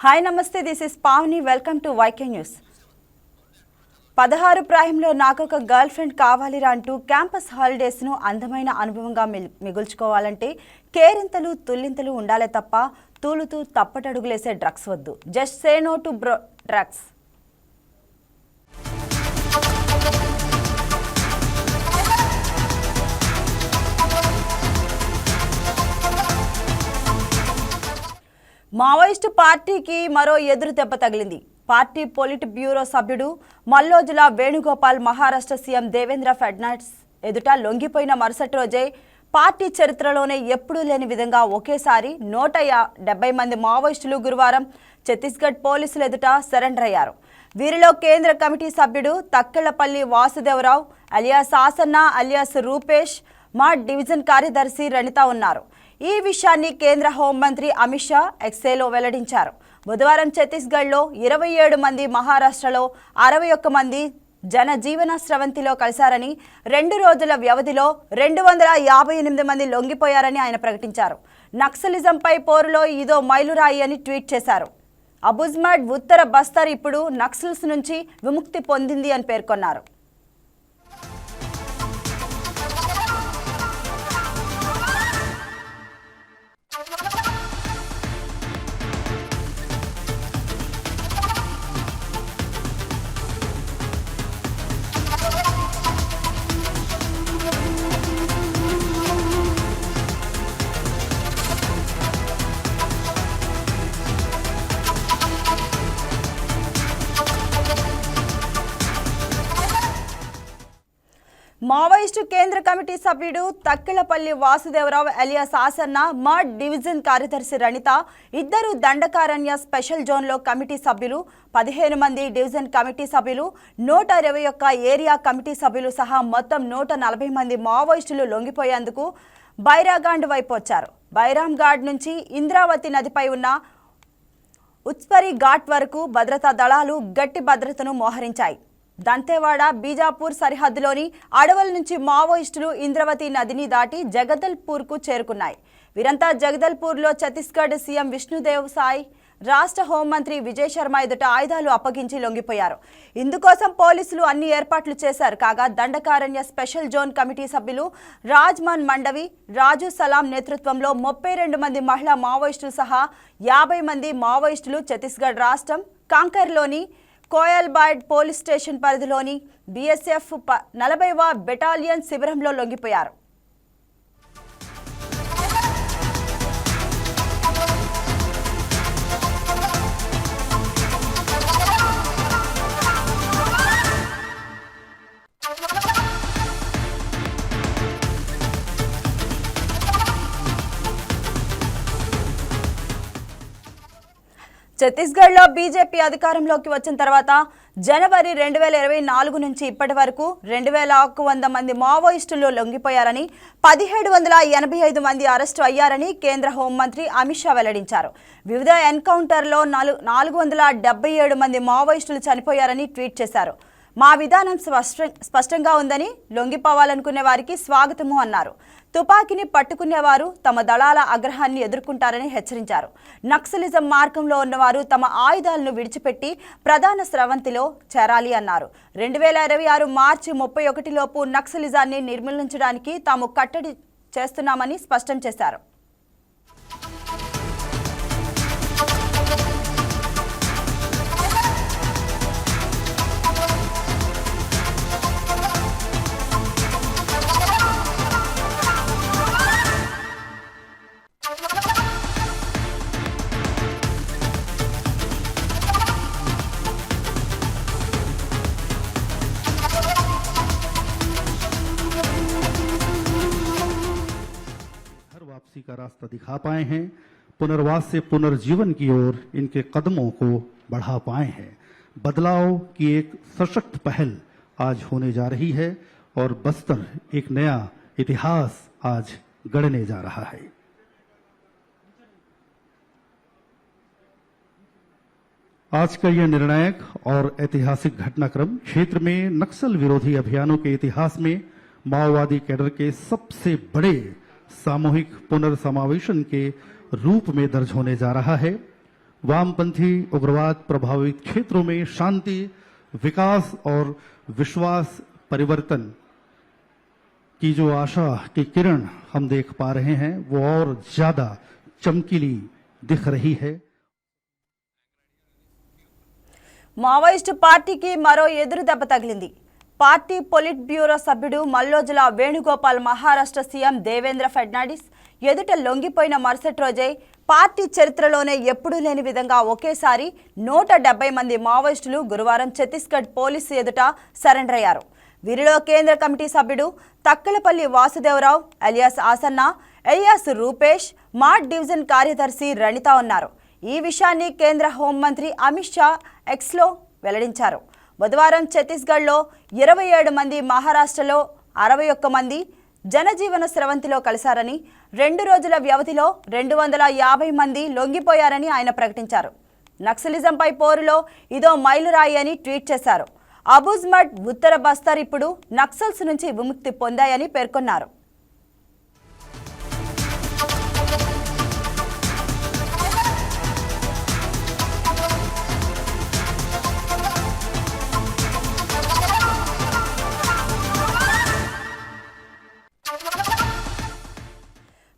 Hi నమస్తే this is Pavani. Welcome to YK news. పదహారు ప్రాయంలో నాకొక గర్ల్ ఫ్రెండ్ కావాలిరా అంటూ క్యాంపస్ హాలిడేస్ను అందమైన అనుభవంగా మిగుల్చుకోవాలంటే కేరింతలు తుల్లింతలు ఉండాలే తప్ప తూలుతూ తప్పటడుగులేసే డ్రగ్స్ వద్దు. Just say no to bro drugs. Maoist పార్టీకి మరో ఎదురు దెబ్బ తగిలింది. పార్టీ పొలిట్ బ్యూరో సభ్యుడు మల్లోజుల వేణుగోపాల్ మహారాష్ట్ర సీఎం దేవేంద్ర ఫడ్నావిస్ ఎదుట లొంగిపోయిన మరుసటి రోజే పార్టీ చరిత్రలోనే ఎప్పుడూ లేని విధంగా ఒకేసారి నూట యా- డెబ్బై మంది మావోయిస్టులు గురువారం ఛత్తీస్గఢ్ పోలీసులు ఎదుట సరెండర్ అయ్యారు. వీరిలో కేంద్ర కమిటీ సభ్యుడు తక్కెళ్ళపల్లి వాసుదేవరావు అలియాస్ ఆసన్న అలియాస్ రూపేష్ మా డివిజన్ కార్యదర్శి రణిత ఉన్నారు. ఈ విషయాన్ని కేంద్ర హోంమంత్రి అమిత్ షా ఎక్సేలో వెల్లడించారు. బుధవారం ఛత్తీస్గఢ్లో ఇరవై ఏడు మంది మహారాష్ట్రలో అరవై ఒక్క మంది జనజీవన స్రవంతిలో కలిశారని రెండు రోజుల వ్యవధిలో రెండు వందల యాభై ఎనిమిది మంది లొంగిపోయారని ఆయన ప్రకటించారు. నక్సలిజంపై పోరులో ఇదో మైలురాయి అని ట్వీట్ చేశారు. అబుజ్మాడ్ ఉత్తర బస్తర్ ఇప్పుడు నక్సల్స్ నుంచి విముక్తి పొందింది అని పేర్కొన్నారు. మావోయిస్టు కేంద్ర కమిటీ సభ్యుడు తక్కిలపల్లి వాసుదేవరావు ఎలియాస్ ఆసన్న మా డివిజన్ కార్యదర్శి రణిత ఇద్దరు దండకారణ్య స్పెషల్ జోన్లో కమిటీ సభ్యులు పదిహేను మంది డివిజన్ కమిటీ సభ్యులు నూట ఇరవై ఒక్క ఏరియా కమిటీ సభ్యులు సహా మొత్తం నూట నలభై మంది మావోయిస్టులు లొంగిపోయేందుకు బైరాగాండ్ వైపు వచ్చారు. బైరామ్ఘాట్ నుంచి ఇంద్రావతి నదిపై ఉన్న ఉత్పరి ఘాట్ వరకు భద్రతా దళాలు గట్టి భద్రతను మోహరించాయి. దంతేవాడ బీజాపూర్ సరిహద్దులోని అడవుల నుంచి మావోయిస్టులు ఇంద్రవతి నదిని దాటి జగదల్పూర్కు చేరుకున్నాయి. వీరంతా జగదల్పూర్లో ఛత్తీస్గఢ్ సీఎం విష్ణుదేవ్ సాయి రాష్ట్ర హోంమంత్రి విజయ్ శర్మ ఎదుట ఆయుధాలు అప్పగించి లొంగిపోయారు. ఇందుకోసం పోలీసులు అన్ని ఏర్పాట్లు చేశారు. కాగా దండకారణ్య స్పెషల్ జోన్ కమిటీ సభ్యులు రాజ్మాన్ మండవి రాజు సలాం నేతృత్వంలో ముప్పై రెండు మంది మహిళా మావోయిస్టులు సహా యాభై మంది మావోయిస్టులు ఛత్తీస్గఢ్ రాష్ట్రం కాంకర్లోని కోయల్బాడ్ పోలీస్ స్టేషన్ పరిధిలోని బీఎస్ఎఫ్ నలభైవ బెటాలియన్ శిబిరంలో లొంగిపోయారు. ఛత్తీస్గఢ్లో బీజేపీ అధికారంలోకి వచ్చిన తర్వాత జనవరి రెండు వేల ఇరవై నాలుగు నుంచి ఇప్పటి వరకు రెండు వేల ఒక్క వంద మంది మావోయిస్టులు లొంగిపోయారని పదిహేడు వందల ఎనభై ఐదు మంది అరెస్టు అయ్యారని కేంద్ర హోంమంత్రి అమిత్ షా వెల్లడించారు. వివిధ ఎన్కౌంటర్లో నాలుగు నాలుగు వందల డెబ్బై ఏడు మంది మావోయిస్టులు చనిపోయారని ట్వీట్ చేశారు. మా విధానం స్పష్టంగా ఉందని లొంగిపోవాలనుకునే వారికి స్వాగతము అన్నారు. తుపాకీని పట్టుకునేవారు తమ దళాల ఆగ్రహాన్ని ఎదుర్కొంటారని హెచ్చరించారు. నక్సలిజం మార్గంలో ఉన్నవారు తమ ఆయుధాలను విడిచిపెట్టి ప్రధాన స్రవంతిలో చేరాలి అన్నారు. రెండు వేల ఇరవై ఆరు మార్చి ముప్పై ఒకటిలోపు నక్సలిజాన్ని నిర్మూలించడానికి తాము కట్టడి చేస్తున్నామని స్పష్టం చేశారు. रास्ता दिखा पाए हैं, पुनर्वास से पुनर्जीवन की ओर इनके कदमों को बढ़ा पाए हैं। बदलाव की एक सशक्त पहल आज होने जा रही है और बस्तर एक नया इतिहास आज गढ़ने जा रहा है। आज का यह निर्णायक और ऐतिहासिक घटनाक्रम क्षेत्र में नक्सल विरोधी अभियानों के इतिहास में माओवादी कैडर के सबसे बड़े सामूहिक पुनर्समावेशन के रूप में दर्ज होने जा रहा है वामपंथी उग्रवाद प्रभावित क्षेत्रों में शांति विकास और विश्वास परिवर्तन की जो आशा की किरण हम देख पा रहे हैं वो और ज्यादा चमकीली दिख रही है మావోయిస్టు పార్టీకి మరో ఎదురు దెబ్బ తగిలింది పార్టీ పొలిట్ బ్యూరో సభ్యుడు మల్లోజుల వేణుగోపాల్ మహారాష్ట్ర సీఎం దేవేంద్ర ఫడ్నాడిస్ ఎదుట లొంగిపోయిన మరుసటి రోజే పార్టీ చరిత్రలోనే ఎప్పుడూ లేని విధంగా ఒకేసారి నూట డెబ్బై మంది మావోయిస్టులు గురువారం ఛత్తీస్గఢ్ పోలీసు ఎదుట సరెండర్ అయ్యారు. వీరిలో కేంద్ర కమిటీ సభ్యుడు Takkellapalli Vasudevarao alias Asanna alias Rupesh Maad division కార్యదర్శి రణిత ఉన్నారు. ఈ విషయాన్ని కేంద్ర హోంమంత్రి అమిత్ షా ఎక్స్లో వెల్లడించారు. బుధవారం ఛత్తీస్గఢ్లో ఇరవై ఏడు మంది మహారాష్ట్రలో అరవై ఒక్క మంది జనజీవన స్రవంతిలో కలిశారని రెండు రోజుల వ్యవధిలో రెండు వందల యాభై మంది లొంగిపోయారని ఆయన ప్రకటించారు. నక్సలిజంపై పోరులో ఇదో మైలురాయి అని ట్వీట్ చేశారు. అబుజ్మట్ ఉత్తర బస్తర్ ఇప్పుడు నక్సల్స్ నుంచి విముక్తి పొందాయని పేర్కొన్నారు.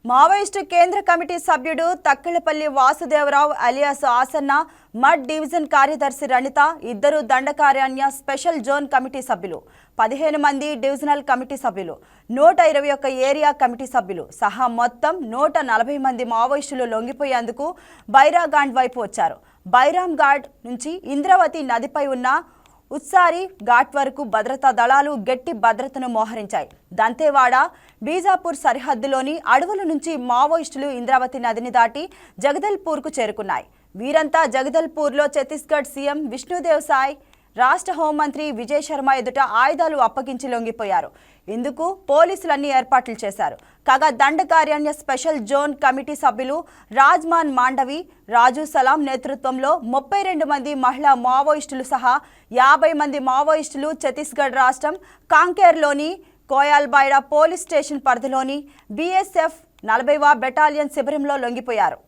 మావోయిస్టు కేంద్ర కమిటీ సభ్యుడు తక్కిళ్ళపల్లి వాసుదేవరావు అలియాస్ ఆసన్న మడ్ డివిజన్ కార్యదర్శి రణిత ఇద్దరు దండకారణ్య స్పెషల్ జోన్ కమిటీ సభ్యులు పదిహేను మంది డివిజనల్ కమిటీ సభ్యులు నూట ఇరవై ఒక్క ఏరియా కమిటీ సభ్యులు సహా మొత్తం నూట నలభై మంది మావోయిస్టులు లొంగిపోయేందుకు బైరాగాండ్ వైపు వచ్చారు. బైరామ్ ఘాట్ నుంచి ఇంద్రావతి నదిపై ఉన్న ఉత్సారి ఘాట్ వరకు భద్రతా దళాలు గట్టి భద్రతను మోహరించాయి. దంతేవాడ బీజాపూర్ సరిహద్దులోని అడవుల నుంచి మావోయిస్టులు ఇంద్రావతి నదిని దాటి జగదల్పూర్కు చేరుకున్నాయి. వీరంతా జగదల్పూర్లో ఛత్తీస్గఢ్ సీఎం విష్ణుదేవ్ సాయ్ రాష్ట్ర హోంమంత్రి విజయ్ శర్మ ఎదుట ఆయుధాలు అప్పగించి లొంగిపోయారు. ఇందుకు పోలీసులన్నీ ఏర్పాట్లు చేశారు. కాగా దండకార్యాన్య స్పెషల్ జోన్ కమిటీ సభ్యులు రాజ్మాన్ మాండవి రాజు సలాం నేతృత్వంలో ముప్పై రెండు మంది మహిళా మావోయిస్టులు సహా యాభై మంది మావోయిస్టులు ఛత్తీస్గఢ్ రాష్ట్రం కాంకేర్లోని కోయాల్బాయిడా పోలీస్ స్టేషన్ పరిధిలోని బీఎస్ఎఫ్ నలభైవ బెటాలియన్ శిబిరంలో లొంగిపోయారు.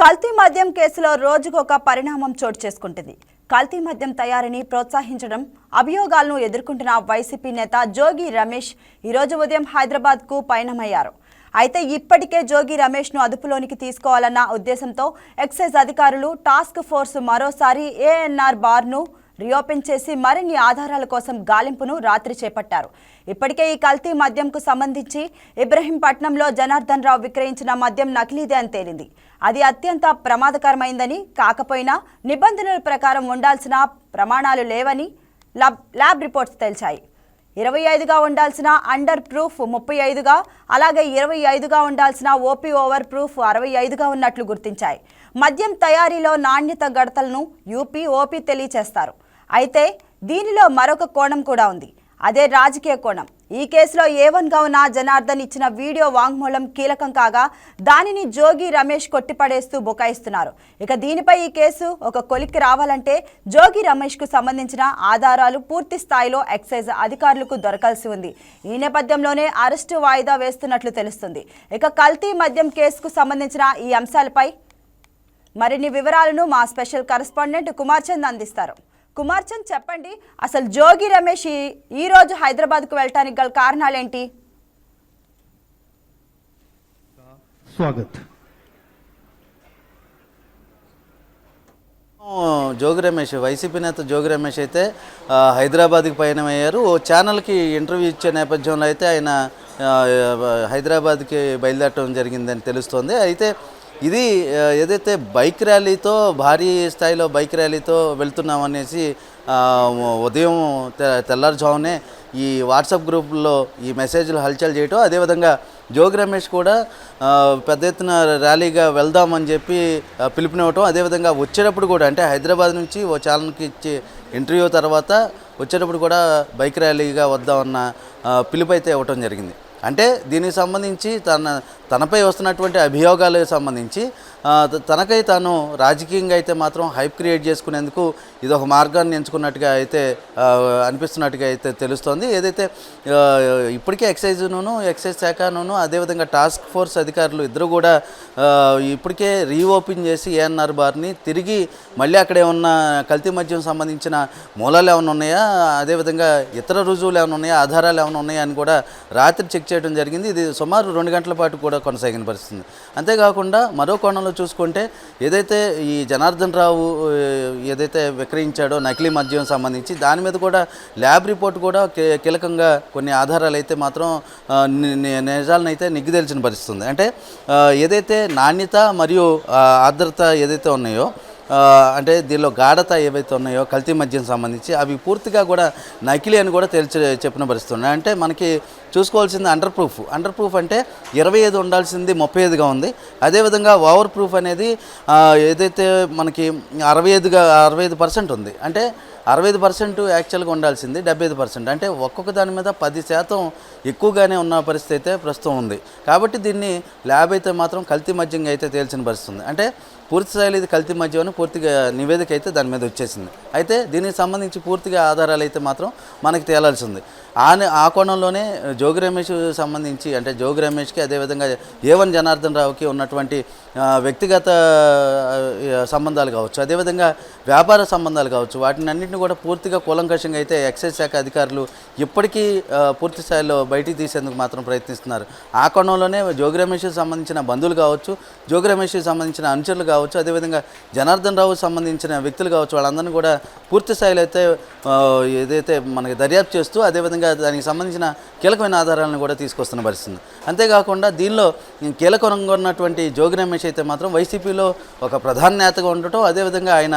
కల్తీ మద్యం కేసులో రోజుకొక పరిణామం చోటు చేసుకుంటుంది. కల్తీ మద్యం తయారీని ప్రోత్సహించడం అభియోగాలను ఎదుర్కొంటున్న వైసీపీ నేత జోగి రమేష్ ఈరోజు ఉదయం హైదరాబాద్కు పయనమయ్యారు. అయితే ఇప్పటికే జోగి రమేష్ను అదుపులోనికి తీసుకోవాలన్న ఉద్దేశంతో ఎక్సైజ్ అధికారులు టాస్క్ ఫోర్స్ మరోసారి ఏఎన్ఆర్ బార్ను రీఓపెన్ చేసి మరిన్ని ఆధారాల కోసం గాలింపును రాత్రి చేపట్టారు. ఇప్పటికే ఈ కల్తీ మద్యంకు సంబంధించి ఇబ్రహీంపట్నంలో జనార్దన్ రావు విక్రయించిన మద్యం నకిలీదే అని తేలింది. అది అత్యంత ప్రమాదకరమైందని కాకపోయినా నిబంధనల ప్రకారం ఉండాల్సిన ప్రమాణాలు లేవని ల్యాబ్ ల్యాబ్ రిపోర్ట్స్ తేల్చాయి ఇరవై ఐదుగా ఉండాల్సిన అండర్ ప్రూఫ్ ముప్పై ఐదుగా అలాగే ఇరవై ఐదుగా ఉండాల్సిన ఓపీ ఓవర్ ప్రూఫ్ అరవై ఐదుగా ఉన్నట్లు గుర్తించాయి. మద్యం తయారీలో నాణ్యత గడతలను యూపీ ఓపీ తెలియచేస్తారు. అయితే దీనిలో మరొక కోణం కూడా ఉంది. అదే రాజకీయ కోణం. ఈ కేసులో ఏవన్గా ఉన్న జనార్దన్ ఇచ్చిన వీడియో వాంగ్మూలం కీలకం కాగా దానిని జోగి రమేష్ కొట్టిపడేస్తూ బుకాయిస్తున్నారు. ఇక దీనిపై ఈ కేసు ఒక కొలిక్కి రావాలంటే జోగి రమేష్కు సంబంధించిన ఆధారాలు పూర్తి స్థాయిలో ఎక్సైజ్ అధికారులకు దొరకాల్సి ఉంది. ఈ నేపథ్యంలోనే అరెస్టు వాయిదా వేస్తున్నట్లు తెలుస్తుంది. ఇక కల్తీ మద్యం కేసుకు సంబంధించిన ఈ అంశాలపై మరిన్ని వివరాలను మా స్పెషల్ కరెస్పాండెంట్ కుమార్ చంద్ అందిస్తారు. కుమార్ చంద్ చెప్పండి అసలు జోగి రమేష్ ఈ రోజు హైదరాబాద్కు వెళ్ళటానికి గల కారణాలు ఏంటి స్వాగత్ జోగి రమేష్ వైసీపీ నేత జోగి రమేష్ అయితే హైదరాబాద్కి పయనమయ్యారు. ఓ ఛానల్కి ఇంటర్వ్యూ ఇచ్చే నేపథ్యంలో అయితే ఆయన హైదరాబాద్కి బయలుదేరటం జరిగిందని తెలుస్తోంది. అయితే ఇది ఏదైతే బైక్ ర్యాలీతో భారీ స్థాయిలో బైక్ ర్యాలీతో వెళ్తున్నామనేసి ఉదయం తె- తెల్లారుజామునే ఈ వాట్సాప్ గ్రూప్లో ఈ మెసేజ్లు హల్చల్ చేయటం అదేవిధంగా జోగి రమేష్ కూడా పెద్ద ఎత్తున ర్యాలీగా వెళ్దామని చెప్పి పిలుపునివ్వటం అదేవిధంగా వచ్చేటప్పుడు కూడా అంటే హైదరాబాద్ నుంచి ఓ ఛానల్కి ఇచ్చి ఇంటర్వ్యూ తర్వాత వచ్చేటప్పుడు కూడా బైక్ ర్యాలీగా వద్దామన్న పిలుపు అయితే ఇవ్వటం జరిగింది. అంటే దీనికి సంబంధించి తన తనపై వస్తున్నటువంటి అభియోగాలకు సంబంధించి తనకై తాను రాజకీయంగా అయితే మాత్రం హైప్ క్రియేట్ చేసుకునేందుకు ఇది ఒక మార్గాన్ని ఎంచుకున్నట్టుగా అయితే అనిపిస్తున్నట్టుగా అయితే తెలుస్తోంది. ఏదైతే ఇప్పటికే ఎక్సైజ్ను ఎక్సైజ్ శాఖను అదేవిధంగా టాస్క్ ఫోర్స్ అధికారులు ఇద్దరు కూడా ఇప్పటికే రీఓపెన్ చేసి ఏఎన్ఆర్ బార్ని తిరిగి మళ్ళీ అక్కడ ఏమన్నా కల్తీ మద్యం సంబంధించిన మూలాలు ఏమైనా ఉన్నాయా? అదేవిధంగా ఇతర రుజువులు ఏమైనా ఉన్నాయా? ఆధారాలు ఏమైనా ఉన్నాయా? అని కూడా రాత్రి చెక్ చేయడం జరిగింది. ఇది సుమారు రెండు గంటల పాటు కూడా కొనసాగిన పరిస్థితి. అంతేకాకుండా మరో కోణంలో చూసుకుంటే ఏదైతే ఈ జనార్దన్ రావు ఏదైతే విక్రయించాడో నకిలీ మద్యం సంబంధించి దాని మీద కూడా ల్యాబ్ రిపోర్ట్ కూడా కీలకంగా కొన్ని ఆధారాలు అయితే మాత్రం నిజాలనైతే ని- ని- నిగ్గుదేల్చిన అంటే ఏదైతే నాణ్యత మరియు ఆర్ద్రత ఏదైతే ఉన్నాయో అంటే దీనిలో గాఢత ఏవైతే ఉన్నాయో కల్తీ మద్యం సంబంధించి అవి పూర్తిగా కూడా నకిలీ అని కూడా తెలిసి చెప్పిన పరిస్థితి ఉన్నాయి అంటే మనకి చూసుకోవాల్సింది అండర్ ప్రూఫ్ అండర్ ప్రూఫ్ అంటే ఇరవై ఐదు ఉండాల్సింది ముప్పై ఐదుగా ఉంది. అదేవిధంగా ఓవర్ ప్రూఫ్ అనేది ఏదైతే మనకి అరవై ఐదుగా అరవై ఐదు పర్సెంట్ ఉంది. అంటే అరవై ఐదు పర్సెంట్ యాక్చువల్గా ఉండాల్సింది డెబ్బై ఐదు పర్సెంట్. అంటే ఒక్కొక్క దాని మీద పది శాతం ఎక్కువగానే ఉన్న పరిస్థితి అయితే ప్రస్తుతం ఉంది. కాబట్టి దీన్ని ల్యాబ్ అయితే మాత్రం కల్తీ మద్యంగా అయితే తేల్చిన పరిస్థితి ఉంది అంటే పూర్తి స్థాయిలో ఇది కల్తీ మద్యం పూర్తిగా నివేదిక అయితే దాని మీద వచ్చేసింది. అయితే దీనికి సంబంధించి పూర్తిగా ఆధారాలు అయితే మాత్రం మనకి తేలాల్సి ఉంది ఆ ఆ కోణంలోనే జోగి రమేష్ సంబంధించి అంటే జోగి రమేష్కి అదేవిధంగా ఏవన్ జనార్దన్ రావుకి ఉన్నటువంటి వ్యక్తిగత సంబంధాలు కావచ్చు అదేవిధంగా వ్యాపార సంబంధాలు కావచ్చు వాటిని అన్నింటిని కూడా పూర్తిగా కూలంకషంగా అయితే ఎక్సైజ్ శాఖ అధికారులు ఇప్పటికీ పూర్తి స్థాయిలో బయటికి తీసేందుకు మాత్రం ప్రయత్నిస్తున్నారు. ఆ కోణంలోనే జోగి రమేష్కి సంబంధించిన బంధువులు కావచ్చు జోగి రమేష్కి సంబంధించిన అనుచరులు కావచ్చు అదేవిధంగా జనార్దన్ రావు సంబంధించిన వ్యక్తులు కావచ్చు వాళ్ళందరినీ కూడా పూర్తి స్థాయిలో అయితే ఏదైతే మనకి దర్యాప్తు చేస్తూ అదేవిధంగా దానికి సంబంధించిన కీలకమైన ఆధారాలను కూడా తీసుకొస్తున్న పరిస్థితుంది అంతేకాకుండా దీనిలో కీలకంగా ఉన్నటువంటి జోగి రమేష్ అయితే మాత్రం వైసీపీలో ఒక ప్రధాన నేతగా ఉండటం అదేవిధంగా ఆయన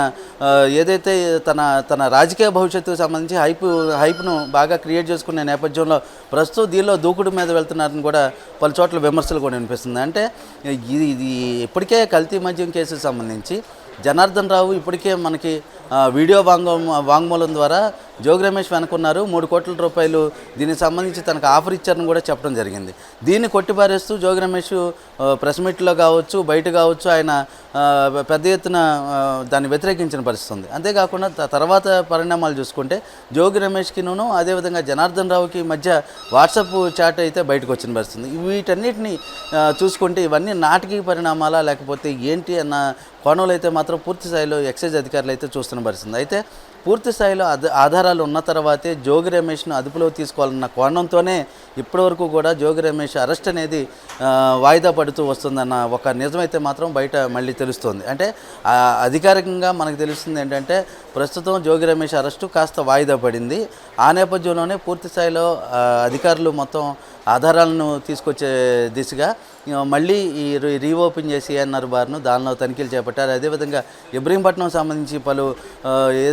ఏదైతే తన తన రాజకీయ భవిష్యత్తుకు సంబంధించి హైప్ హైప్ను బాగా క్రియేట్ చేసుకునే నేపథ్యంలో ప్రస్తుతం దీనిలో దూకుడు మీద వెళ్తున్నారని కూడా పలు చోట్ల విమర్శలు కూడా వినిపిస్తుంది. అంటే ఇది ఇది ఇప్పటికే కల్తీ మద్యం కేసుకు సంబంధించి జనార్దన్ రావు ఇప్పటికే మనకి వీడియో వాంగ్మూలం వాంగ్మూలం ద్వారా జోగి రమేష్ వెనుకున్నారు. మూడు కోట్ల రూపాయలు దీనికి సంబంధించి తనకు ఆఫర్ ఇచ్చారని కూడా చెప్పడం జరిగింది. దీన్ని కొట్టిపారేస్తూ జోగి రమేష్ ప్రెస్ మీట్లో కావచ్చు బయట కావచ్చు ఆయన పెద్ద ఎత్తున దాన్ని వ్యతిరేకించిన పరిస్థితి ఉంది అంతేకాకుండా తర్వాత పరిణామాలు చూసుకుంటే జోగి రమేష్కిను అదేవిధంగా జనార్దన్ రావుకి మధ్య వాట్సాప్ చాట్ అయితే బయటకు వచ్చిన పరిస్థితి వీటన్నిటిని చూసుకుంటే ఇవన్నీ నాటకీయ పరిణామాలా లేకపోతే ఏంటి అన్న కోణంలో అయితే మాత్రం పూర్తి స్థాయిలో ఎక్సైజ్ అధికారులు అయితే చూస్తున్న పరిస్థితుంది అయితే పూర్తి స్థాయిలో ఆధారాలు ఉన్న తర్వాతే జోగి రమేష్ను అదుపులో తీసుకోవాలన్న కోణంతోనే ఇప్పటివరకు కూడా జోగి రమేష్ అరెస్ట్ అనేది వాయిదా పడుతూ వస్తుందన్న ఒక నిజమైతే మాత్రం బయట మళ్ళీ తెలుస్తుంది. అంటే అధికారికంగా మనకు తెలుస్తుంది ఏంటంటే ప్రస్తుతం జోగి రమేష్ అరెస్టు కాస్త వాయిదా పడింది. ఆ నేపథ్యంలోనే పూర్తి స్థాయిలో అధికారులు మొత్తం ఆధారాలను తీసుకొచ్చే దిశగా మళ్ళీ ఈ రీ- రీఓపెన్ చేసి అన్నారు బార్ను దానిలో తనిఖీలు చేపట్టారు. అదేవిధంగా ఇబ్రహీంపట్నం సంబంధించి పలు ఏ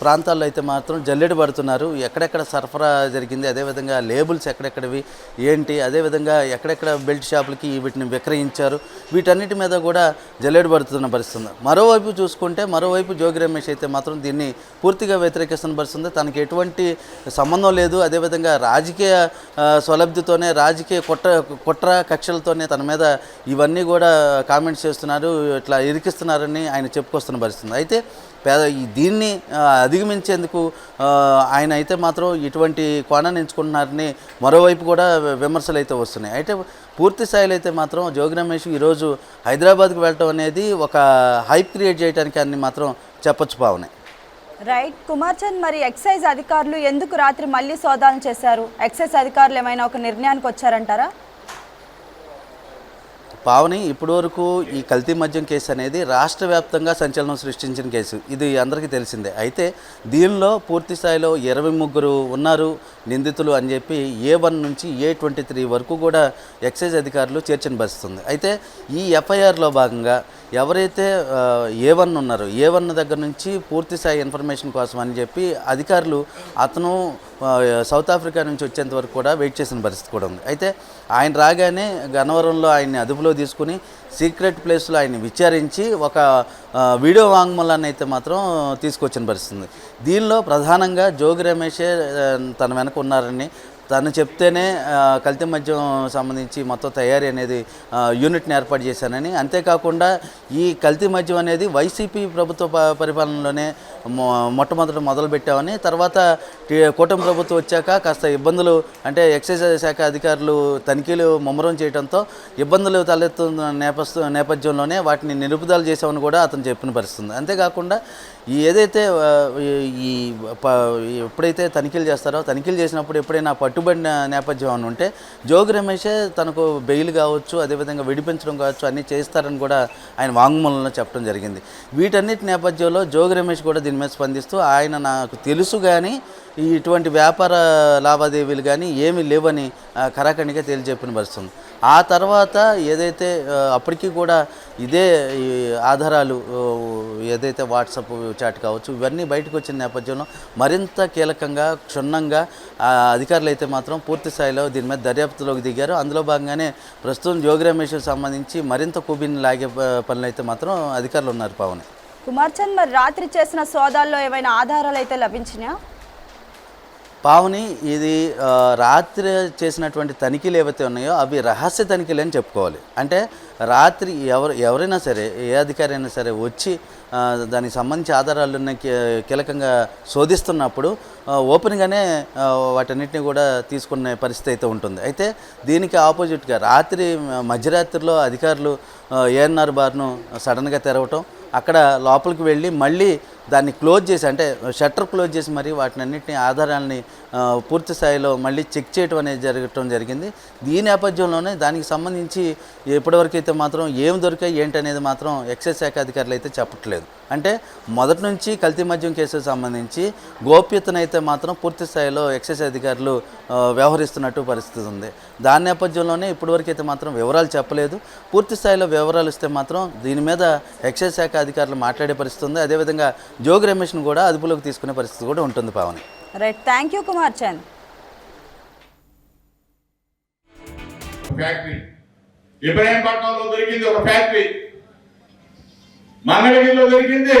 ప్రాంతాల్లో అయితే మాత్రం జల్లెడు పడుతున్నారు. ఎక్కడెక్కడ సరఫరా జరిగింది అదేవిధంగా లేబుల్స్ ఎక్కడెక్కడవి ఏంటి అదేవిధంగా ఎక్కడెక్కడ బెల్ట్ షాపులకి వీటిని విక్రయించారు వీటన్నిటి మీద కూడా జల్లెడు పడుతున్న పరిస్థితుంది మరోవైపు చూసుకుంటే మరోవైపు జోగి రమేష్ అయితే మాత్రం దీన్ని పూర్తిగా వ్యతిరేకిస్తున్న పరిస్థితుంది తనకి ఎటువంటి సంబంధం లేదు. అదేవిధంగా రాజకీయ ఆ, స్వలబ్ధితోనే రాజకీయ కుట్ర కుట్ర కక్షలతో చేసుకొని తన మీద ఇవన్నీ కూడా కామెంట్స్ చేస్తున్నారు ఇట్లా ఇరికిస్తున్నారని ఆయన చెప్పుకొస్తున్న పరిస్థితి అయితే పేద ఈ దీన్ని అధిగమించేందుకు ఆయన అయితే మాత్రం ఇటువంటి కోణాన్ని ఎంచుకుంటున్నారని మరోవైపు కూడా విమర్శలు అయితే వస్తున్నాయి. అయితే పూర్తి స్థాయిలో అయితే మాత్రం జోగి రమేష్ ఈరోజు హైదరాబాద్కు వెళ్ళటం అనేది ఒక హైప్ క్రియేట్ చేయడానికి అని మాత్రం చెప్పొచ్చు పావనే రైట్. కుమార్ చంద్ మరి ఎక్సైజ్ అధికారులు ఎందుకు రాత్రి మళ్ళీ సోదాలు చేశారు? ఎక్సైజ్ అధికారులు ఏమైనా ఒక నిర్ణయానికి వచ్చారంటారా? పావని ఇప్పటివరకు ఈ కల్తీ మద్యం కేసు అనేది రాష్ట్ర వ్యాప్తంగా సంచలనం సృష్టించిన కేసు. ఇది అందరికీ తెలిసిందే. అయితే దీనిలో పూర్తి స్థాయిలో ఇరవై ముగ్గురు ఉన్నారు నిందితులు అని చెప్పి ఏ వన్ నుంచి ఏ ట్వంటీ త్రీ వరకు కూడా ఎక్సైజ్ అధికారులు చేర్చని భరిస్తుంది. అయితే ఈ ఎఫ్ఐఆర్లో భాగంగా ఎవరైతే ఏ వన్ ఉన్నారో ఏ వన్ దగ్గర నుంచి పూర్తి స్థాయి ఇన్ఫర్మేషన్ కోసం అని చెప్పి అధికారులు అతను సౌత్ ఆఫ్రికా నుంచి వచ్చేంత వరకు కూడా వెయిట్ చేసిన పరిస్థితి కూడా ఉంది. అయితే ఆయన రాగానే గన్నవరంలో ఆయన్ని అదుపులో తీసుకుని సీక్రెట్ ప్లేస్లో ఆయన్ని విచారించి ఒక వీడియో వాంగ్మూలాన్ని అయితే మాత్రం తీసుకొచ్చిన పరిస్థితుంది దీనిలో ప్రధానంగా జోగి రమేషే తన వెనక ఉన్నారని తను చెప్తేనే కల్తీ మద్యం సంబంధించి మొత్తం తయారీ అనేది యూనిట్ని ఏర్పాటు చేశానని. అంతేకాకుండా ఈ కల్తీ మద్యం అనేది వైసీపీ ప్రభుత్వ ప- పరిపాలనలోనే మొ- మొట్టమొదట మొదలు పెట్టామని తర్వాత కూటమి ప్రభుత్వం వచ్చాక కాస్త ఇబ్బందులు అంటే ఎక్సైజ్ శాఖ అధికారులు తనిఖీలు ముమ్మరం చేయడంతో ఇబ్బందులు తలెత్తున్న నేపథ్య నేపథ్యంలోనే వాటిని నిలుపుదల చేసామని కూడా అతను చెప్పిన పరిస్థితి అంతేకాకుండా ఈ ఏదైతే ఈ- ప- ఎప్పుడైతే తనిఖీలు చేస్తారో తనిఖీలు చేసినప్పుడు ఎప్పుడైనా పట్టుబడిన నేపథ్యం అని ఉంటే జోగి రమేషే తనకు బెయిల్ కావచ్చు అదేవిధంగా విడిపించడం కావచ్చు అన్నీ చేస్తారని కూడా ఆయన వాంగ్మూలంలో చెప్పడం జరిగింది. వీటన్నిటి నేపథ్యంలో జోగి రమేష్ కూడా దీని మీద స్పందిస్తూ ఆయన నాకు తెలుసు కానీ ఈ ఇటువంటి వ్యాపార లావాదేవీలు కానీ ఏమీ లేవని కరాఖండిగా తేల్చెప్పిన పరిస్థితుంది. ఆ తర్వాత ఏదైతే అప్పటికీ అప్పటికి కూడా ఇదే ఈ ఆధారాలు ఏదైతే వాట్సాప్ చాట్ కావచ్చు ఇవన్నీ బయటకు వచ్చిన నేపథ్యంలో మరింత కీలకంగా క్షుణ్ణంగా అధికారులు అయితే మాత్రం పూర్తి స్థాయిలో దీని మీద దర్యాప్తులోకి దిగారు. అందులో భాగంగానే ప్రస్తుతం జోగి రమేష్కి సంబంధించి మరింత కూబిని లాగే పనులు అయితే మాత్రం అధికారులు ఉన్నారు పావని. కుమార్చంద్ మరి రాత్రి చేసిన సోదాల్లో ఏవైనా ఆధారాలు అయితే లభించినాయా? పావుని ఇది రాత్రి చేసినటువంటి తనిఖీలు ఏవైతే ఉన్నాయో అవి రహస్య తనిఖీలు అని చెప్పుకోవాలి. అంటే రాత్రి ఎవరు ఎవరైనా సరే ఏ అధికారి అయినా సరే వచ్చి దానికి సంబంధించి ఆధారాలను కీ- కీలకంగా శోధిస్తున్నప్పుడు ఓపెన్గానే వాటన్నిటిని కూడా తీసుకునే పరిస్థితి అయితే ఉంటుంది. అయితే దీనికి ఆపోజిట్గా రాత్రి మధ్యరాత్రిలో అధికారులు ఏఎన్ఆర్ బార్ను సడన్గా తెరవటం అక్కడ లోపలికి వెళ్ళి మళ్ళీ దాన్ని క్లోజ్ చేసి అంటే షట్టర్ క్లోజ్ చేసి మరి వాటిని అన్నింటినీ ఆధారాలని పూర్తి స్థాయిలో మళ్ళీ చెక్ చేయడం అనేది జరగటం జరిగింది. ఈ నేపథ్యంలోనే దానికి సంబంధించి ఎప్పటివరకైతే మాత్రం ఏం దొరికాయి ఏంటి అనేది మాత్రం ఎక్సైజ్ శాఖ అధికారులు అయితే చెప్పట్లేదు. అంటే మొదటి నుంచి కల్తీ మద్యం కేసుకు సంబంధించి గోప్యతనైతే మాత్రం పూర్తి స్థాయిలో ఎక్సైజ్ అధికారులు వ్యవహరిస్తున్నట్టు పరిస్థితి ఉంది. దాని నేపథ్యంలోనే ఇప్పటివరకైతే మాత్రం వివరాలు చెప్పలేదు. పూర్తి స్థాయిలో వివరాలు ఇస్తే మాత్రం దీని మీద ఎక్సైజ్ శాఖ అధికారులు మాట్లాడే పరిస్థితి ఉంది. అదేవిధంగా జోగి రమేష్ను కూడా అదుపులోకి తీసుకునే పరిస్థితి కూడా ఉంటుంది Pavani. Right thank you Kumarchand factory. ఇబ్రాహీంపట్నంలో దొరికింది ఒక ఫ్యాక్టరీ. మంగళగిరిలో దొరికింది.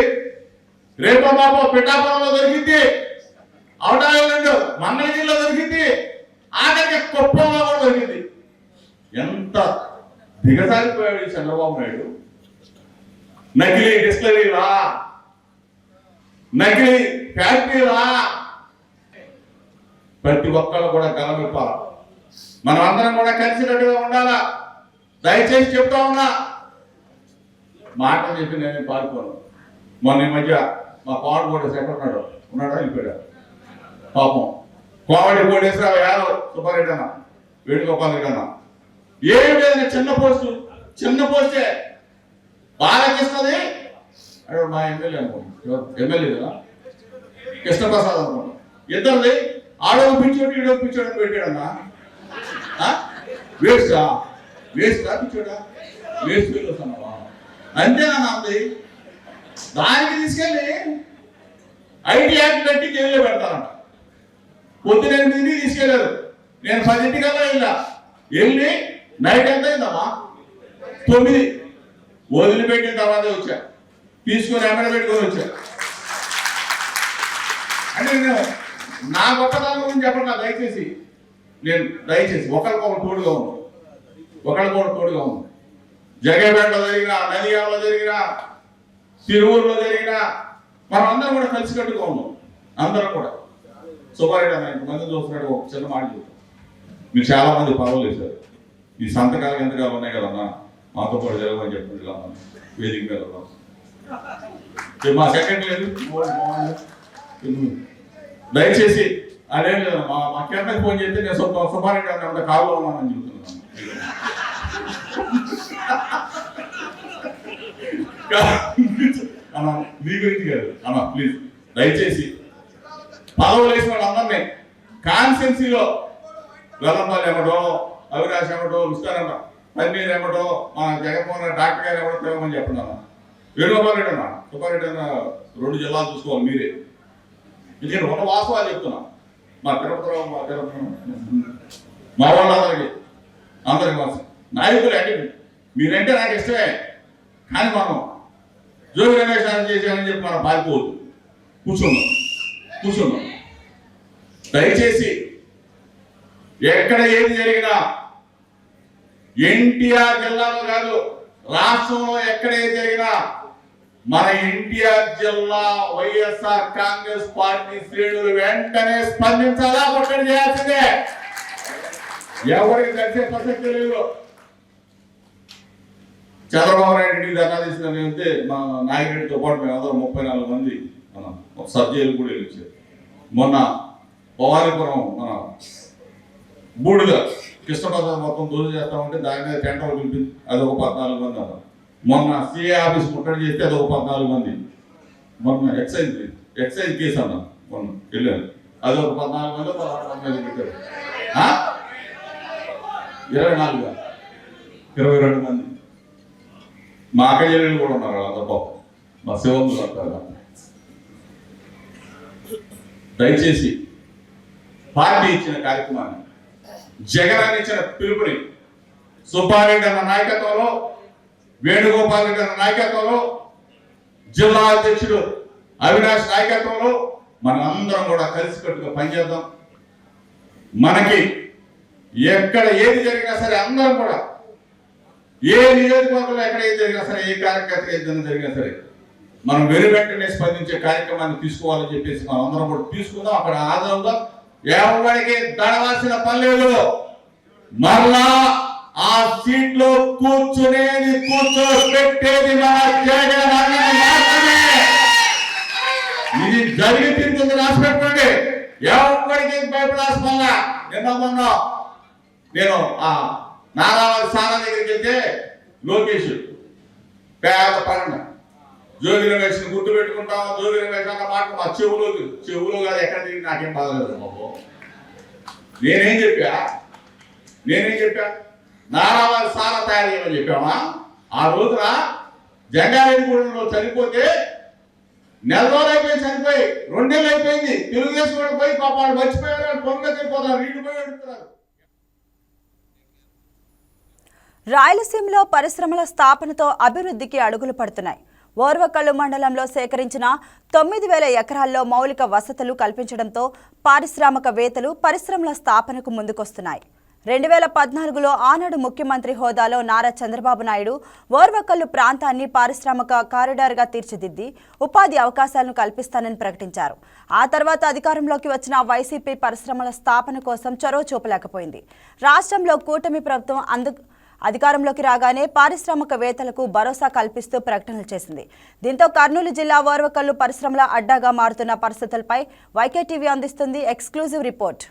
రేపో బాబో పిఠాపురంలో దొరికింది. అవుట్ ఆఫ్ ఐలాండ్ మంగళగిరిలో దొరికింది. ఆఖరికి కుప్పంలో కూడా దొరికింది. ఎంత దిగజారిపోయాడు చంద్రబాబు నాయుడు. నకిలీ డిస్టలరీ రా నకిలీ ఫ్యాక్టరీలా ప్రతి ఒక్కళ్ళు కూడా గలమిప్పాలి మనం అందరం కూడా కలిసినట్టుగా ఉండాలా? దయచేసి చెప్తా ఉన్నా. మాటలు చెప్పి నేను పాల్గొను మొన్న ఈ మధ్య మా పవన్ కోటేశ్వర ఎక్కడ ఉన్నాడు? ఉన్నాడా వెళ్ళిపోయాడు? పాపం. కోమటి కోటేశ్వర యాదవ్ సుబ్బారెడ్డి అన్న వేణుగోపాల్ రెడ్డి అన్న. ఏం లేదని చిన్న పోస్టు చిన్న పోస్టే. బాలకృష్ణది అక్కడ మా ఎమ్మెల్యే అనుకోండి ఎమ్మెల్యే కదా? కృష్ణప్రసాద్ అనుకోండి ఇద్దరిది ఆడో పిచ్చోడు ఈడో పిచ్చోడు అని పెట్టాడన్నా? వేస్టా? వేస్టా పిచ్చోడా? వేస్ట్ ఫీల్ అంతేనా అంది దానికి తీసుకెళ్ళి ఐటీ యాక్ట్ కట్టి జైల్లో పెడతానంట పొద్దున ఎనిమిదింటికి తీసుకెళ్ళారు. నేను పదింటికల్లా వెళ్ళా. వెళ్ళి నైట్ ఎంత అయిందమ్మా? తొమ్మిది. వదిలిపెట్టిన తర్వాత వచ్చా. తీసుకొని ఎక్కడ పెట్టుకొని వచ్చారు అంటే నేను నా గొప్పతనం గురించి చెప్పండి నా దయచేసి. నేను దయచేసి ఒకరికొకరు తోడుగా ఉన్నాను ఒకరికొకరు తోడుగా ఉన్నాను జగేపేటలో జరిగిన నందిగామలో జరిగిన తిరువురులో జరిగిన మనం అందరం కూడా కలిసికట్టుగా ఉన్నాం అందరం కూడా. సుబ్బారెడ్డి అన్న ఇంతమంది చూస్తున్నాడు ఒక చిన్న మాట చెప్తాను మీరు చాలా మంది పర్వాలేదు సార్ ఈ సంతకాలు ఎంతకాలు ఉన్నాయి కదన్నా? మాతో పాటు జరగమని చెప్పినట్టుగా వేదిక మీద మా సెకండ్ లేదు. దయచేసి అదేం లేదు మా మా కిందకి ఫోన్ చేస్తే నేను సుబ్బ సుబ్బారెడ్డి అన్న ఉంటే ఉన్నానని చెబుతున్నాను అన్న మీ గురించి కాదు. అన్న ప్లీజ్ దయచేసి పదవులు వేసిన వాళ్ళందరినీ కాన్స్టెన్సీలో వెల్లంపల్లి ఏమటో అవినాష్ ఏమటో ఇస్తారన్న పన్నీర్ ఏమటో మా జగన్మోహన్ డాక్టర్ గారు ఎవరో తేమని చెప్పండి అన్న వేణుగోపాల్ రెడ్డి అన్న సుబ్బారెడ్డి అన్న రెండు జిల్లాలు చూసుకోవాలి మీరే. ఎందుకంటే ఒక వాస్తవాలు చెప్తున్నా. మా తిరుపతిలో మా తిరుపతి మా వాళ్ళందరికీ అందరి కోసం నాయకులు అంటే మీరంటే నాకు ఇష్టమే. కానీ మనం జోగి రమేష్ అని చేసామని చెప్పి మనం పారిపోవద్దు. కూర్చున్నాం కూర్చున్నాం దయచేసి ఎక్కడ ఏది జరిగినా ఎన్టీఆర్ జిల్లాలో కాదు రాష్ట్రంలో ఎక్కడ ఏది జరిగినా మన ఎన్టీఆర్ జిల్లా వైఎస్ఆర్ కాంగ్రెస్ పార్టీ శ్రేణులు వెంటనే స్పందించాలా? ఒక్కటి చేయాల్సిందే. ఎవరికి తెలిసే ప్రసక్తి లేదు. చంద్రబాబు నాయుడు ఇంటికి ధర్నా వెళ్తే మా నాయకుడితో పాటు మేము అందరం ముప్పై నాలుగు మంది మనం సబ్జీలు కూడా వెళ్ళొచ్చారు మొన్న భవానీపురం మన బూడిద కృష్ణప్రసాద్ మొత్తం దూరం చేస్తా ఉంటే దాని మీద టెంటర్ పిలిపింది అది ఒక పద్నాలుగు మంది అన్నారు. మొన్న సిఏ ఆఫీస్ ముట్టడి చేస్తే అది ఒక పద్నాలుగు మంది. మొన్న ఎక్సైజ్ ఎక్సైజ్ కేసు అన్నా మొన్న వెళ్ళాను అది ఒక పద్నాలుగు మంది పదహారు మంది పెట్టారు ఇరవై నాలుగు ఇరవై రెండు మంది. మా అక్క కూడా ఉన్నారు వాళ్ళందరూ పాపం. మా శివంతులు అంటారు దయచేసి పార్టీ ఇచ్చిన కార్యక్రమాన్ని జగన్ అని ఇచ్చిన పిలుపుని సుబ్బారెడ్డి అన్న నాయకత్వంలో వేణుగోపాల్ గారి నాయకత్వంలో జిల్లా అధ్యక్షుడు అవినాష్ నాయకత్వంలో మనం అందరం కూడా కలిసికట్టుగా పనిచేద్దాం. మనకి ఎక్కడ ఏది జరిగినా సరే అందరం కూడా ఏ నియోజకవర్గంలో ఎక్కడ ఏది జరిగినా సరే ఏ కార్యకర్త ఏదైనా జరిగినా సరే మనం వెనువెంటనే స్పందించే కార్యక్రమాన్ని తీసుకోవాలని చెప్పేసి మనం అందరం కూడా తీసుకుందాం. అక్కడ ఆదరంగా ఎవరికి దడవాల్సిన పని లేదు. మరలా ఆ సీట్లో కూర్చునేది కూర్చోబెట్టేది మన జగన్ మాత్రమే. ఇది జరిగి తిరుగుతుంది రాసి పెట్టుకోండి ఎవరికి భయపడాల్సిన నిన్న మొన్న నేను ఆ నారావారి సారా దగ్గరికి వెళ్తే లోకేష్ పేద పరణ జోగి రమేష్ గుర్తు పెట్టుకుంటాం జోగి రమేష్ అన్న మాట మా చెవులో చెవులో కాదు ఎక్కడ తిరిగి నాకేం బాధలేదు బాబు. నేనేం చెప్పా? నేనేం చెప్పా? నారావారి సారా తయారు చేయమని చెప్పామా? ఆ రోజున జంగారెడ్డిగూడెంలో చనిపోతే నెల రోజులు అయిపోయి చనిపోయి రెండేళ్ళు అయిపోయింది. తెలుగుదేశం వాళ్ళు పోయి పాప వాళ్ళు మర్చిపోయారు పొంగ చనిపోతారు వీళ్ళు పోయి అడుగుతున్నారు రాయలసీమలో పరిశ్రమల స్థాపనతో అభివృద్ధికి అడుగులు పడుతున్నాయి. ఓర్వకల్లు మండలంలో సేకరించిన తొమ్మిది వేల ఎకరాల్లో మౌలిక వసతులు కల్పించడంతో పారిశ్రామికవేత్తలు పరిశ్రమల స్థాపనకు ముందుకొస్తున్నాయి. రెండు వేల పద్నాలుగులో ఆనాడు ముఖ్యమంత్రి హోదాలో నారా చంద్రబాబు నాయుడు ఓర్వకల్లు ప్రాంతాన్ని పారిశ్రామిక కారిడార్గా తీర్చిదిద్ది ఉపాధి అవకాశాలను కల్పిస్తానని ప్రకటించారు. ఆ తర్వాత అధికారంలోకి వచ్చిన వైసీపీ పరిశ్రమల స్థాపన కోసం చొరవ చూపలేకపోయింది. రాష్ట్రంలో కూటమి ప్రభుత్వం అందు అధికారంలోకి రాగానే పారిశ్రామికవేత్తలకు భరోసా కల్పిస్తూ ప్రకటనలు చేసింది. దీంతో కర్నూలు జిల్లా ఓర్వకల్లు పరిశ్రమల అడ్డాగా మారుతున్న పరిస్థితులపై వైకే టీవీ అందిస్తుంది ఎక్స్క్లూజివ్ రిపోర్ట్.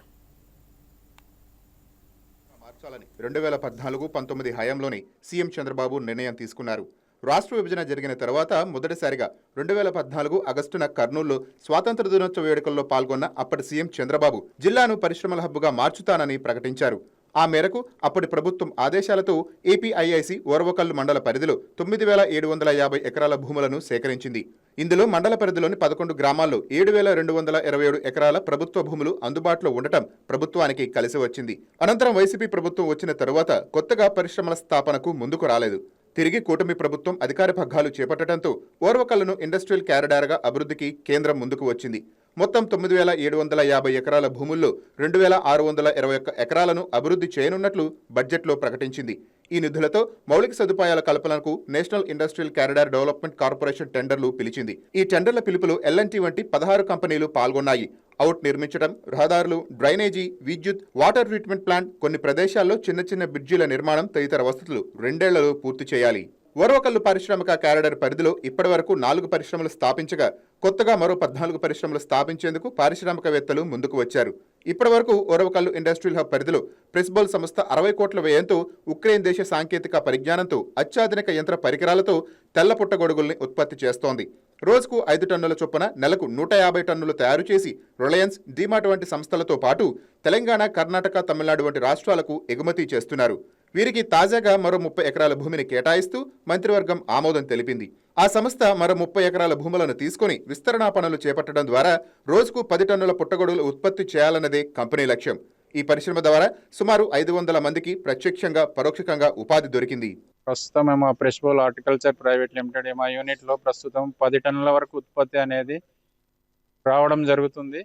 మార్చాలని రెండు వేల పద్నాలుగు పంతొమ్మిది హయాంలోనే సీఎం చంద్రబాబు నిర్ణయం తీసుకున్నారు. రాష్ట్ర విభజన జరిగిన తర్వాత మొదటిసారిగా రెండు వేల పద్నాలుగు ఆగస్టున కర్నూలులో స్వాతంత్ర దినోత్సవ వేడుకల్లో పాల్గొన్న అప్పటి సీఎం చంద్రబాబు జిల్లాను పరిశ్రమల హబ్బుగా మార్చుతానని ప్రకటించారు. ఆ మేరకు అప్పటి ప్రభుత్వం ఆదేశాలతో ఏపీఐఐసి ఓర్వకల్లు మండల పరిధిలో తొమ్మిది వేల ఏడు వందల యాభై ఎకరాల భూములను సేకరించింది. ఇందులో మండల పరిధిలోని పదకొండు గ్రామాల్లో ఏడు వేల రెండు వందల ఇరవై ఏడు ఎకరాల ప్రభుత్వ భూములు అందుబాటులో ఉండటం ప్రభుత్వానికి కలిసి వచ్చింది. అనంతరం వైసీపీ ప్రభుత్వం వచ్చిన తరువాత కొత్తగా పరిశ్రమల స్థాపనకు ముందుకు రాలేదు. తిరిగి కూటమి ప్రభుత్వం అధికార పగ్గాలు చేపట్టడంతో ఓర్వకల్లును ఇండస్ట్రియల్ క్యారిడార్గా అభివృద్ధికి కేంద్రం ముందుకు వచ్చింది. మొత్తం తొమ్మిది వేల ఏడు వందల యాభై ఎకరాల భూముల్లో రెండు వేల ఆరు వందల ఇరవై ఒక్క ఎకరాలను అభివృద్ధి చేయనున్నట్లు బడ్జెట్లో ప్రకటించింది. ఈ నిధులతో మౌలిక సదుపాయాల కల్పనకు national industrial corridor development corporation టెండర్లు పిలిచింది. ఈ టెండర్ల పిలుపులో ఎల్ఎన్టీ వంటి పదహారు కంపెనీలు పాల్గొన్నాయి. అవుట్ నిర్మించడం రహదారులు డ్రైనేజీ విద్యుత్ వాటర్ ట్రీట్మెంట్ ప్లాంట్ కొన్ని ప్రదేశాల్లో చిన్న చిన్న బ్రిడ్జీల నిర్మాణం తదితర వసతులు రెండేళ్ళలో పూర్తి చేయాలి. ఓర్వకల్లు పారిశ్రామిక క్యారిడర్ పరిధిలో ఇప్పటివరకు నాలుగు పరిశ్రమలు స్థాపించగా కొత్తగా మరో పద్నాలుగు పరిశ్రమలు స్థాపించేందుకు పారిశ్రామికవేత్తలు ముందుకు వచ్చారు. ఇప్పటివరకు ఓరవకల్లు ఇండస్ట్రియల్ హబ్ పరిధిలో ప్రెస్బోల్ సంస్థ అరవై కోట్ల వ్యయంతో ఉక్రెయిన్ దేశ సాంకేతిక పరిజ్ఞానంతో అత్యాధునిక యంత్ర పరికరాలతో తెల్ల పుట్టగొడుగుల్ని ఉత్పత్తి చేస్తోంది. రోజుకు ఐదు టన్నుల చొప్పున నెలకు నూట యాభై టన్నులు తయారు చేసి రిలయన్స్ డీమార్ట్ వంటి సంస్థలతో పాటు తెలంగాణ కర్ణాటక తమిళనాడు వంటి రాష్ట్రాలకు ఎగుమతి చేస్తున్నారు. వీరికి తాజాగా మరో ముప్పై ఎకరాల భూమిని కేటాయిస్తూ మంత్రివర్గం ఆమోదం తెలిపింది. ఆ సంస్థ మరో ముప్పై ఎకరాల భూములను తీసుకొని విస్తరణా పనులు చేపట్టడం ద్వారా రోజుకు పది టన్నుల పుట్టగొడుగులు ఉత్పత్తి చేయాలన్నదే కంపెనీ లక్ష్యం. ఈ పరిశ్రమ ద్వారా సుమారు ఐదు వందల మందికి ప్రత్యక్షంగా పరోక్షంగా ఉపాధి దొరికింది. ప్రస్తుతం మేము fresh bowl horticulture private limited మా యూనిట్లో ప్రస్తుతం పది టన్నుల వరకు ఉత్పత్తి అనేది రావడం జరుగుతుంది.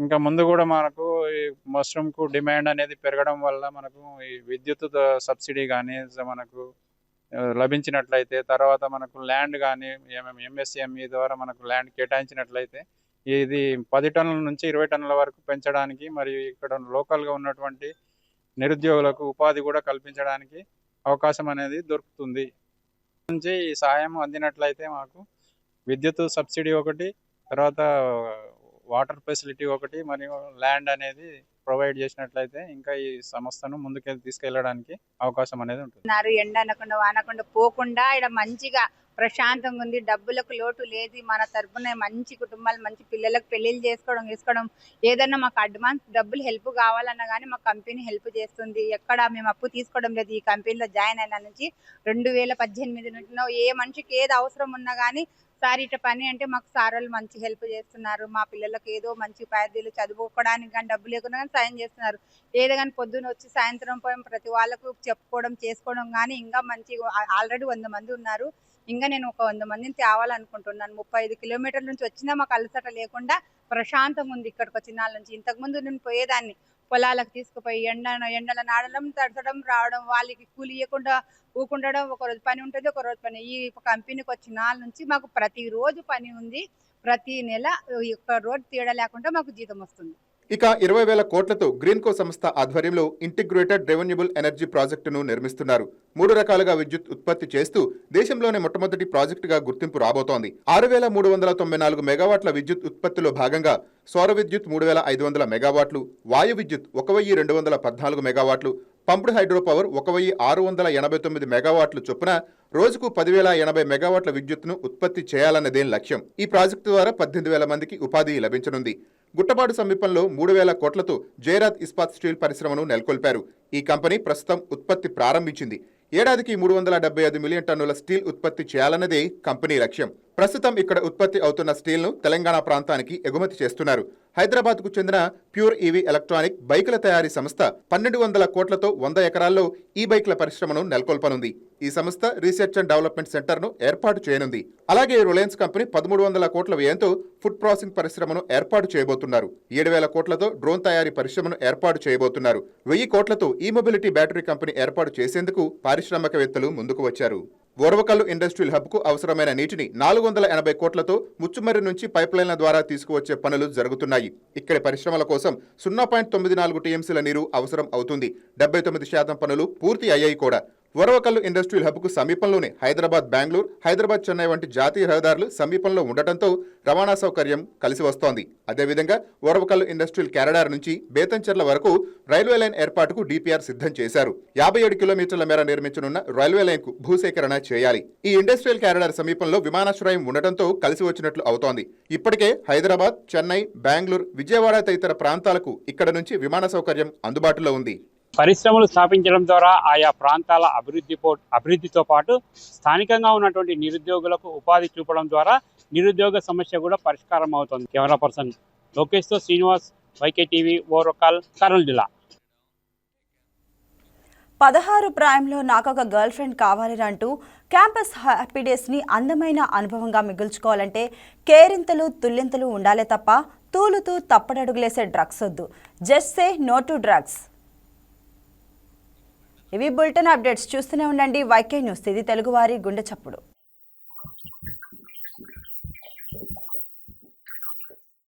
ఇంకా ముందు కూడా మనకు ఈ మష్రూమ్కు డిమాండ్ అనేది పెరగడం వల్ల మనకు ఈ విద్యుత్ సబ్సిడీ కానీ మనకు లభించినట్లయితే తర్వాత మనకు ల్యాండ్ కానీ ఎంఎస్ఎంఈ ద్వారా మనకు ల్యాండ్ కేటాయించినట్లయితే ఇది పది టన్నుల నుంచి ఇరవై టన్నుల వరకు పెంచడానికి మరియు ఇక్కడ లోకల్గా ఉన్నటువంటి నిరుద్యోగులకు ఉపాధి కూడా కల్పించడానికి అవకాశం అనేది దొరుకుతుంది. నుంచి ఈ సాయం అందినట్లయితే మాకు విద్యుత్ సబ్సిడీ ఒకటి తర్వాత వాటర్ ఫెసిలిటీ ఒకటి మరియు ల్యాండ్ అనేది ప్రొవైడ్ చేసినట్లయితే ఇంకా ఈ సంస్థను ముందుకెళ్ళి తీసుకెళ్ళడానికి అవకాశం అనేది ఉంటుంది. ఎండ అనకుండా వానకుండా పోకుండా ఇక్కడ మంచిగా ప్రశాంతంగా ఉంది. డబ్బులకు లోటు లేదు. మన తరపున మంచి కుటుంబాలు మంచి పిల్లలకు పెళ్ళిళ్ళు చేసుకోవడం వేసుకోవడం ఏదన్నా మాకు అడ్వాన్స్ డబ్బులు హెల్ప్ కావాలన్నా కానీ మా కంపెనీ హెల్ప్ చేస్తుంది. ఎక్కడ మేము అప్పు తీసుకోవడం లేదు. ఈ కంపెనీలో జాయిన్ అయిన నుంచి రెండు వేల పద్దెనిమిది నుంచి ఏ మనిషికి ఏది అవసరం ఉన్నా కానీ సార్ ఇట పని అంటే మాకు సార్ వాళ్ళు మంచి హెల్ప్ చేస్తున్నారు. మా పిల్లలకు ఏదో మంచి ఉపాధ్యాయులు చదువుకోవడానికి కానీ డబ్బు లేకుండా కానీ సాయం చేస్తున్నారు. ఏదో కానీ పొద్దున్న వచ్చి సాయంత్రం పోయి ప్రతి వాళ్ళకు చెప్పుకోవడం చేసుకోవడం కానీ ఇంకా మంచి ఆల్రెడీ వంద మంది ఉన్నారు. ఇంకా నేను ఒక వంద మందిని తేవాలనుకుంటున్నాను. ముప్పై ఐదు కిలోమీటర్ల నుంచి వచ్చినా మాకు అలసట లేకుండా ప్రశాంతంగా ఉంది ఇక్కడికి వచ్చిన నుంచి. ఇంతకుముందు నేను పోయేదాన్ని పొలాలకు తీసుకుపోయి ఎండ ఎండల నాడడం తడచడం రావడం వాళ్ళకి కూలి ఇవ్వకుండా ఊకుండడం ఒక రోజు పని ఉంటుంది ఒక రోజు పని. ఈ కంపెనీకి వచ్చిన నాళ్ళ నుంచి మాకు ప్రతి రోజు పని ఉంది. ప్రతి నెల ఒక్క రోజు తేడా లేకుండా మాకు జీతం వస్తుంది. ఇక ఇరవై వేల కోట్లతో గ్రీన్కో సంస్థ ఆధ్వర్యంలో ఇంటిగ్రేటెడ్ రెవెన్యూబుల్ ఎనర్జీ ప్రాజెక్టును నిర్మిస్తున్నారు. మూడు రకాలుగా విద్యుత్ ఉత్పత్తి చేస్తూ దేశంలోనే మొట్టమొదటి ప్రాజెక్టుగా గుర్తింపు రాబోతోంది. ఆరు వేల మూడు వందల తొంభై నాలుగు మెగావాట్ల విద్యుత్ ఉత్పత్తిలో భాగంగా సౌర విద్యుత్ మూడు వేల ఐదు వందల మెగావాట్లు వాయు విద్యుత్ ఒక వెయ్యి రెండు వందల పద్నాలుగు మెగావాట్లు పంప్డ్ హైడ్రో పవర్ ఒక వెయ్యి ఆరు వందల ఎనభై తొమ్మిది మెగావాట్లు చొప్పున రోజుకు పదివేల ఎనభై మెగావాట్ల విద్యుత్తును ఉత్పత్తి చేయాలన్నదే లక్ష్యం? ఈ ప్రాజెక్టు ద్వారా పద్దెనిమిది వేల మందికి ఉపాధి లభించనుంది. గుట్టపాడు సమీపంలో మూడు వేల కోట్లతో జయరాత్ ఇస్పాత్ స్టీల్ పరిశ్రమను నెలకొల్పారు. ఈ కంపెనీ ప్రస్తుతం ఉత్పత్తి ప్రారంభించింది. ఏడాదికి మూడు వందల డెబ్బై ఐదు మిలియన్ టన్నుల స్టీల్ ఉత్పత్తి చేయాలన్నదే కంపెనీ లక్ష్యం. ప్రస్తుతం ఇక్కడ ఉత్పత్తి అవుతున్న స్టీల్ను తెలంగాణ ప్రాంతానికి ఎగుమతి చేస్తున్నారు. హైదరాబాద్కు చెందిన ప్యూర్ ఈవీ ఎలక్ట్రానిక్ బైకుల తయారీ సంస్థ పన్నెండు వందల కోట్లతో వంద ఎకరాల్లో ఈ బైక్ల పరిశ్రమను నెలకొల్పనుంది. ఈ సంస్థ రీసెర్చ్ అండ్ డెవలప్మెంట్ సెంటర్ను ఏర్పాటు చేయనుంది. అలాగే రిలయన్స్ కంపెనీ పదమూడు వందల కోట్ల వ్యయంతో ఫుడ్ ప్రాసెసింగ్ పరిశ్రమను ఏర్పాటు చేయబోతున్నారు. ఏడు వేల కోట్లతో డ్రోన్ తయారీ పరిశ్రమను ఏర్పాటు చేయబోతున్నారు. వెయ్యి కోట్లతో ఈ మొబిలిటీ బ్యాటరీ కంపెనీ ఏర్పాటు చేసేందుకు పారిశ్రామికవేత్తలు ముందుకు వచ్చారు. ఓర్వకల్లు ఇండస్ట్రియల్ హబ్కు అవసరమైన నీటిని నాలుగు వందల ఎనభై కోట్లతో ముచ్చుమర్రి నుంచి పైప్లైన్ల ద్వారా తీసుకువచ్చే పనులు జరుగుతున్నాయి. ఇక్కడి పరిశ్రమల కోసం సున్నా పాయింట్ తొమ్మిది నాలుగు టీఎంసీల నీరు అవసరం అవుతుంది. డెబ్బై తొమ్మిది శాతం పనులు పూర్తి అయ్యాయి కూడా. వరవకల్లు ఇండస్ట్రియల్ హబ్కు సమీపంలోనే హైదరాబాద్ బెంగళూరు హైదరాబాద్ చెన్నై వంటి జాతీయ రహదారులు సమీపంలో ఉండటంతో రవాణా సౌకర్యం కలిసి వస్తోంది. అదేవిధంగా వరవకల్లు ఇండస్ట్రియల్ క్యారడార్ నుంచి బేతంచెర్ల వరకు రైల్వే లైన్ ఏర్పాటుకు డిపిఆర్ సిద్ధం చేశారు. యాభై ఏడు కిలోమీటర్ల మేర నిర్మించనున్న రైల్వే లైన్కు భూసేకరణ చేయాలి. ఈ ఇండస్ట్రియల్ క్యారడార్ సమీపంలో విమానాశ్రయం ఉండటంతో కలిసి వచ్చినట్లు అవుతోంది. ఇప్పటికే హైదరాబాద్ చెన్నై బెంగళూరు విజయవాడ తదితర ప్రాంతాలకు ఇక్కడ నుంచి విమాన సౌకర్యం అందుబాటులో ఉంది. పరిశ్రమలు స్థాపించడం ద్వారా ఆయా ప్రాంతాల అభివృద్ధి పో అభివృద్ధితో పాటు స్థానికంగా ఉన్నటువంటి నిరుద్యోగులకు ఉపాధి చూపడం ద్వారా నిరుద్యోగ సమస్య కూడా పరిష్కారం అవుతుంది. కెమెరా పర్సన్ లోకేష్తో శ్రీనివాస్ వైకే టీవీ ఓరకాల్ కర్నూలు జిల్లా. పదహారు ప్రాయంలో నాకొక గర్ల్ ఫ్రెండ్ కావాలని అంటూ క్యాంపస్ హ్యాపీ డేస్ని అందమైన అనుభవంగా మిగుల్చుకోవాలంటే కేరింతలు తుల్లింతలు ఉండాలే తప్ప తూలుతూ తప్పడడుగులేసే డ్రగ్స్ వద్దు. Just say no to drugs. ఇవి బులెటిన్ అప్డేట్స్ చూస్తూనే ఉండండి. వైకే న్యూస్ ఇది తెలుగువారి గుండె చప్పుడు.